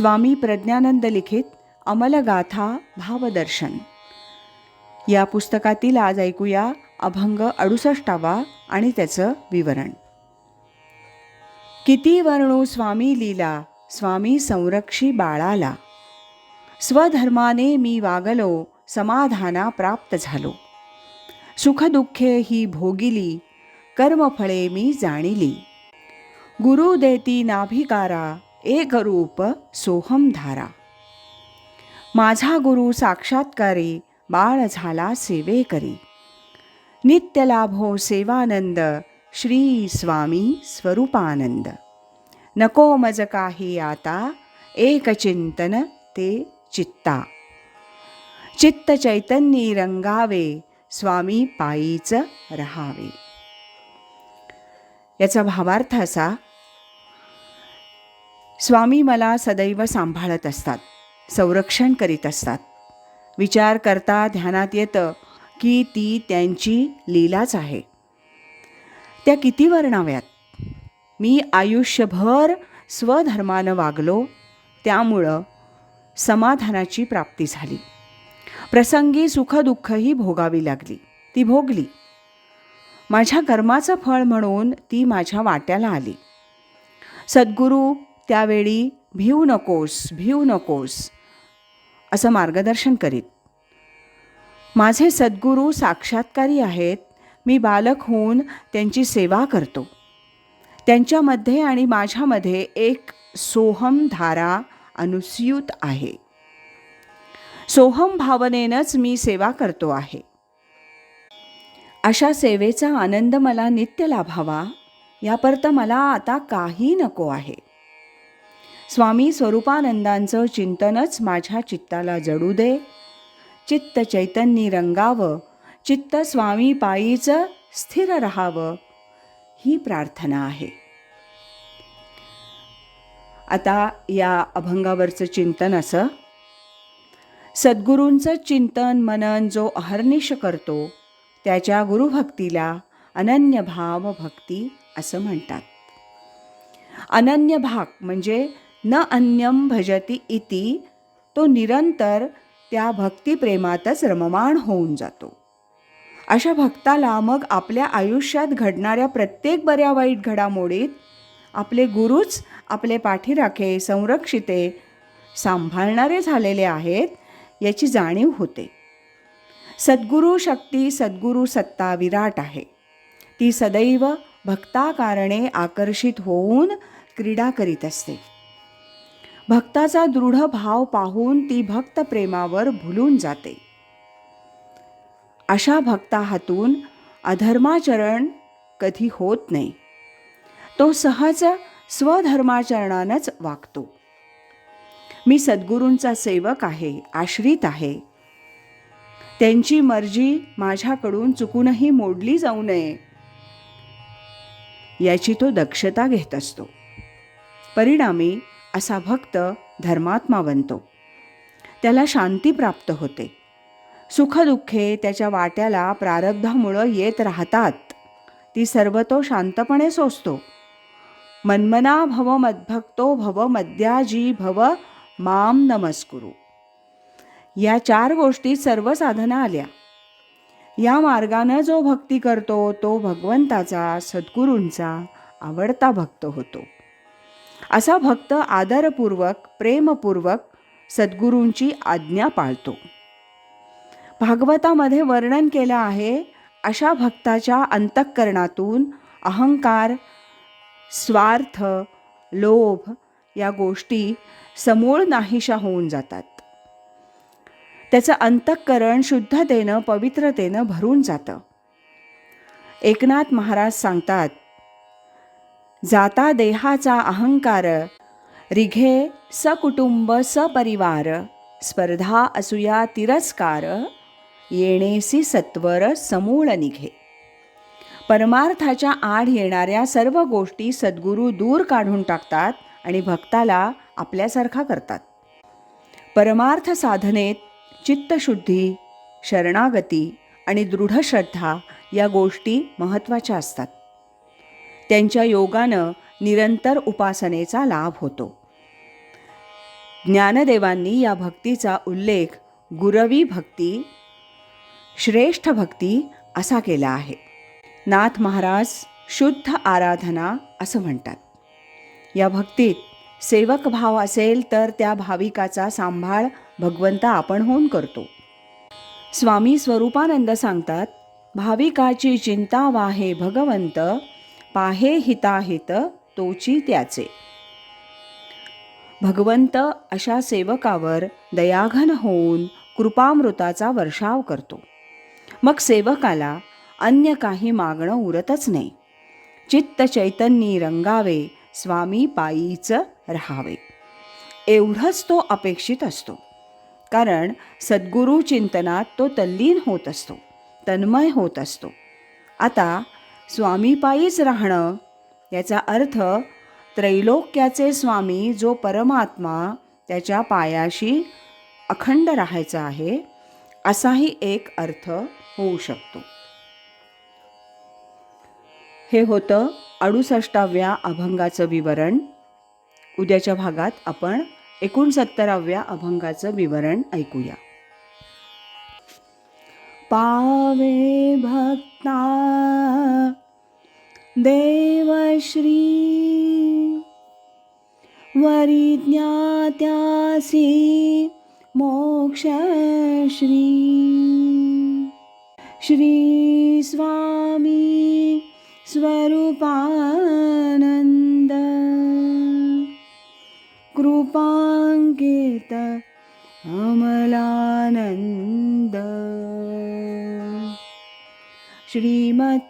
स्वामी प्रज्ञानंद लिखित अमलगाथा भावदर्शन. या पुस्तकातील आज ऐकूया अभंग अडुसष्टावा आणि त्याचं विवरण. किती वर्णू स्वामी लीला स्वामी संरक्षी बाळाला. स्वधर्माने मी वागलो समाधाना प्राप्त झालो. सुखदुःखे ही भोगिली कर्मफळे मी जाणिली. गुरु देती नाभिकारा एक रूप सोहम धारा. माझा गुरु साक्षात्कारी बाळ झाला सेवेकरी नित्य लाभो सेवानंद श्री स्वामी स्वरूपानंद. नको मज काही आता एक चिंतन ते चित्ता. चित्त चैतन्यी रंगावे स्वामी पायीच रहावे. याचा भावार्थ असा स्वामी मला सदैव सांभाळत असतात संरक्षण करीत असतात. विचार करता ध्यानात येतं की ती त्यांची लीलाच आहे. त्या किती वर्णाव्यात? मी आयुष्यभर स्वधर्मानं वागलो त्यामुळं समाधानाची प्राप्ती झाली. प्रसंगी सुखदुःखही भोगावी लागली ती भोगली. माझ्या कर्माचं फळ म्हणून ती माझ्या वाट्याला आली. सद्गुरू त्यावेळी भिवू नकोस भिवू नकोस असं मार्गदर्शन करीत. माझे सद्गुरू साक्षात्कारी आहेत मी बालक होऊन त्यांची सेवा करतो. त्यांच्यामध्ये आणि माझ्यामध्ये एक सोहम धारा अनुस्यूत आहे. सोहम भावनेनंच मी सेवा करतो आहे. अशा सेवेचा आनंद मला नित्य लाभावा यापर्यंत मला आता काही नको आहे. स्वामी स्वरूपानंदांचं चिंतनच माझ्या चित्ताला जडू दे. चित्त चैतन्य रंगावं चित्त स्वामी पायीचं स्थिर राहावं ही प्रार्थना आहे. आता या अभंगावरचं चिंतन असं. सद्गुरूंचं चिंतन मनन जो अहर्निश करतो त्याच्या गुरुभक्तीला अनन्य भाव भक्ती असं म्हणतात. अनन्य भाग म्हणजे न अन्यम भजती इति तो निरंतर त्या भक्तिप्रेमातच रममाण होऊन जातो. अशा भक्ताला मग आपल्या आयुष्यात घडणाऱ्या प्रत्येक बऱ्या वाईट घडामोडीत आपले गुरुच आपले पाठीराखे संरक्षिते सांभाळणारे झालेले आहेत याची जाणीव होते. सद्गुरू शक्ती सद्गुरू सत्ता विराट आहे. ती सदैव भक्ताकारणे आकर्षित होऊन क्रीडा करीत असते. भक्ताचा दृढ भाव पाहून ती भक्त प्रेमावर भुलून जाते. अशा भक्ता हातून अधर्माचरण कधी होत नाही. तो सहज स्वधर्माचरणानंच वागतो. मी सद्गुरूंचा सेवक आहे आश्रित आहे. त्यांची मर्जी माझ्याकडून चुकूनही मोडली जाऊ नये याची तो दक्षता घेत असतो. परिणामी असा भक्त धर्मात्मा बनतो. त्याला शांती प्राप्त होते. सुखदुःखे त्याच्या वाट्याला प्रारब्धामुळं येत राहतात. ती सर्व तो शांतपणे सोसतो. मन्मना भव मद्भक्तो भव मद्याजी भव माम नमस्कुरू. या चार गोष्टी सर्व साधना आल्या. या मार्गानं जो भक्ती करतो तो भगवंताचा सद्गुरूंचा आवडता भक्त होतो. असा भक्त आदरपूर्वक प्रेमपूर्वक सद्गुरूंची आज्ञा पाळतो. भागवतामध्ये वर्णन केलं आहे अशा भक्ताच्या अंतःकरणातून अहंकार स्वार्थ लोभ या गोष्टी समूळ नाहीशा होऊन जातात. त्याचं अंतःकरण शुद्धतेनं पवित्रतेनं भरून जातं. एकनाथ महाराज सांगतात जाता देहाचा अहंकार. रिघे सकुटुंब सपरिवार. स्पर्धा असूया तिरस्कार. येणेसी सत्वर समूळ निघे. परमार्थाच्या आड येणाऱ्या सर्व गोष्टी सद्गुरू दूर काढून टाकतात आणि भक्ताला आपल्यासारखा करतात. परमार्थ साधनेत चित्तशुद्धी शरणागती आणि दृढ श्रद्धा या गोष्टी महत्त्वाच्या असतात. त्यांच्या योगानं निरंतर उपासनेचा लाभ होतो. ज्ञानदेवांनी या भक्तीचा उल्लेख गुरवी भक्ती श्रेष्ठ भक्ती असा केला आहे. नाथ महाराज शुद्ध आराधना असं म्हणतात. या भक्तीत सेवक भाव असेल तर त्या भाविकाचा सांभाळ भगवंत आपण होऊन करतो. स्वामी स्वरूपानंद सांगतात भाविकाची चिंता वाहे भगवंत पाहे हिताहित तोची त्याचे. भगवंत अशा सेवकावर दयाघन होऊन कृपामृताचा वर्षाव करतो. मग सेवकाला अन्य काही मागणं उरतच नाही. चित्त चैतन्यी रंगावे स्वामी पायीच राहावे. एवढंच तो अपेक्षित असतो. कारण सद्गुरू चिंतनात तो तल्लीन होत असतो तन्मय होत असतो. आता स्वामीपायीच राहणं याचा अर्थ त्रैलोक्याचे स्वामी जो परमात्मा त्याच्या पायाशी अखंड राहायचा आहे असाही एक अर्थ होऊ शकतो. हे होतं अडुसष्टाव्या अभंगाचं विवरण. उद्याच्या भागात आपण एकोणसत्तराव्या अभंगाचं विवरण ऐकूया. पावे भक्ता देवश्री। वरी ज्ञात्यासी मोक्षश्री। श्री स्वामी स्वरूपानन्द। कृपाङ्कित अमलानन्द। श्रीमत्